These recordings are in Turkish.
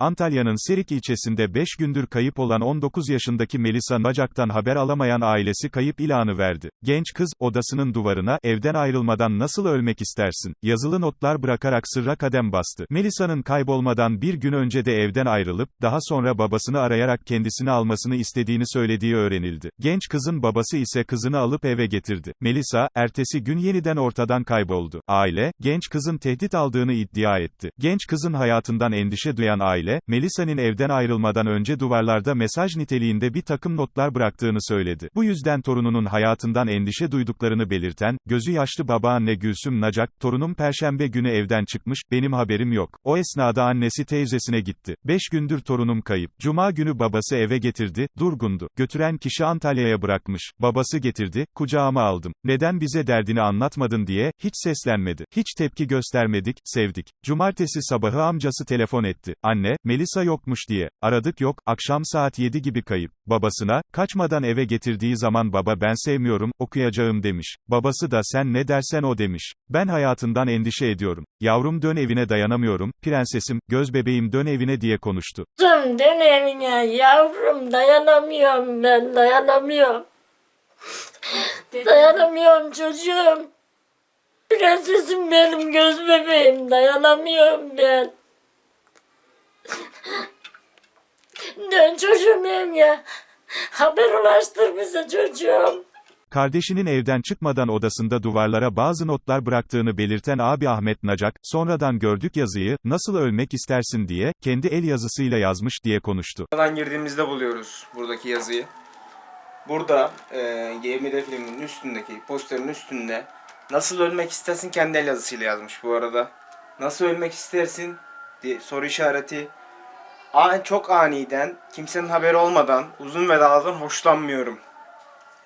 Antalya'nın Serik ilçesinde 5 gündür kayıp olan 19 yaşındaki Melisa Nacak'tan haber alamayan ailesi kayıp ilanı verdi. Genç kız, odasının duvarına, evden ayrılmadan nasıl ölmek istersin, yazılı notlar bırakarak sırra kadem bastı. Melisa'nın kaybolmadan bir gün önce de evden ayrılıp, daha sonra babasını arayarak kendisini almasını istediğini söylediği öğrenildi. Genç kızın babası ise kızını alıp eve getirdi. Melisa, ertesi gün yeniden ortadan kayboldu. Aile, genç kızın tehdit aldığını iddia etti. Genç kızın hayatından endişe duyan aile, Melisa'nın evden ayrılmadan önce duvarlarda mesaj niteliğinde bir takım notlar bıraktığını söyledi. Bu yüzden torununun hayatından endişe duyduklarını belirten, gözü yaşlı babaanne Gülsüm Nacak, torunum perşembe günü evden çıkmış, benim haberim yok. O esnada annesi teyzesine gitti. 5 gündür torunum kayıp. Cuma günü babası eve getirdi, durgundu. Götüren kişi Antalya'ya bırakmış. Babası getirdi, kucağıma aldım. Neden bize derdini anlatmadın diye, hiç seslenmedi. Hiç tepki göstermedik, sevdik. Cumartesi sabahı amcası telefon etti. Anne, Melisa yokmuş diye. Aradık yok, akşam saat 7 gibi kayıp. Babasına, kaçmadan eve getirdiği zaman baba ben sevmiyorum, okuyacağım demiş. Babası da sen ne dersen o demiş. Ben hayatından endişe ediyorum. Yavrum dön evine dayanamıyorum, prensesim, göz bebeğim dön evine diye konuştu. Kızım dön evine yavrum dayanamıyorum ben dayanamıyorum. dayanamıyorum çocuğum. Prensesim benim göz bebeğim dayanamıyorum ben. Dön çocuğum evine. Haber ulaştır bize çocuğum. Kardeşinin evden çıkmadan odasında duvarlara bazı notlar bıraktığını belirten abi Ahmet Nacak, sonradan gördük yazıyı, nasıl ölmek istersin diye, kendi el yazısıyla yazmış diye konuştu. Buradan girdiğimizde buluyoruz buradaki yazıyı. Burada e, GMD filminin üstündeki posterin üstünde nasıl ölmek istersin kendi el yazısıyla yazmış bu arada. Nasıl ölmek istersin diye soru işareti. A çok aniden kimsenin haberi olmadan uzun vedalardan hoşlanmıyorum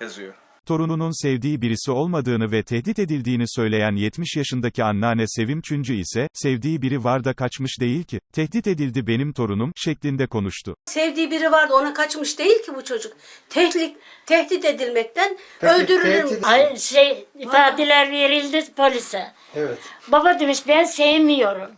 yazıyor. Torununun sevdiği birisi olmadığını ve tehdit edildiğini söyleyen 70 yaşındaki anneanne Sevim Çüncü ise, sevdiği biri var da kaçmış değil ki, tehdit edildi benim torunum, şeklinde konuştu. Sevdiği biri vardı ona kaçmış değil ki bu çocuk. Tehdit, tehdit edilmekten öldürülür. tehdit- Ay şey ifadeler verildi polise. Evet. Baba demiş ben sevmiyorum.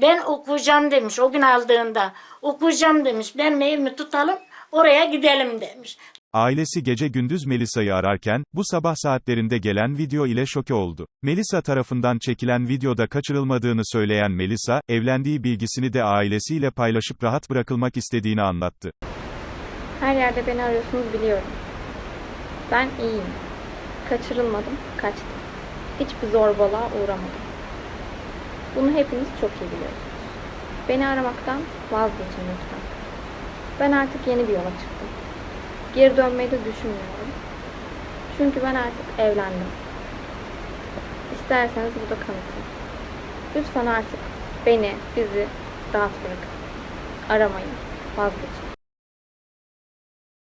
Ben okuyacağım demiş o gün aldığında. Okuyacağım demiş. Ben evimi tutalım oraya gidelim demiş. Ailesi gece gündüz Melisa'yı ararken, bu sabah saatlerinde gelen video ile şoke oldu. Melisa tarafından çekilen videoda kaçırılmadığını söyleyen Melisa, evlendiği bilgisini de ailesiyle paylaşıp rahat bırakılmak istediğini anlattı. Her yerde beni arıyorsunuz biliyorum. Ben iyiyim. Kaçırılmadım, kaçtım. Hiçbir zorbalığa uğramadım. Bunu hepiniz çok iyi biliyorsunuz. Beni aramaktan vazgeçin lütfen. Ben artık yeni bir yola çıktım. Geri dönmeyi de düşünmüyorum. Çünkü ben artık evlendim. İsterseniz bu da kanıtım. Lütfen artık beni, bizi rahat bırakın. Aramayın, vazgeçin.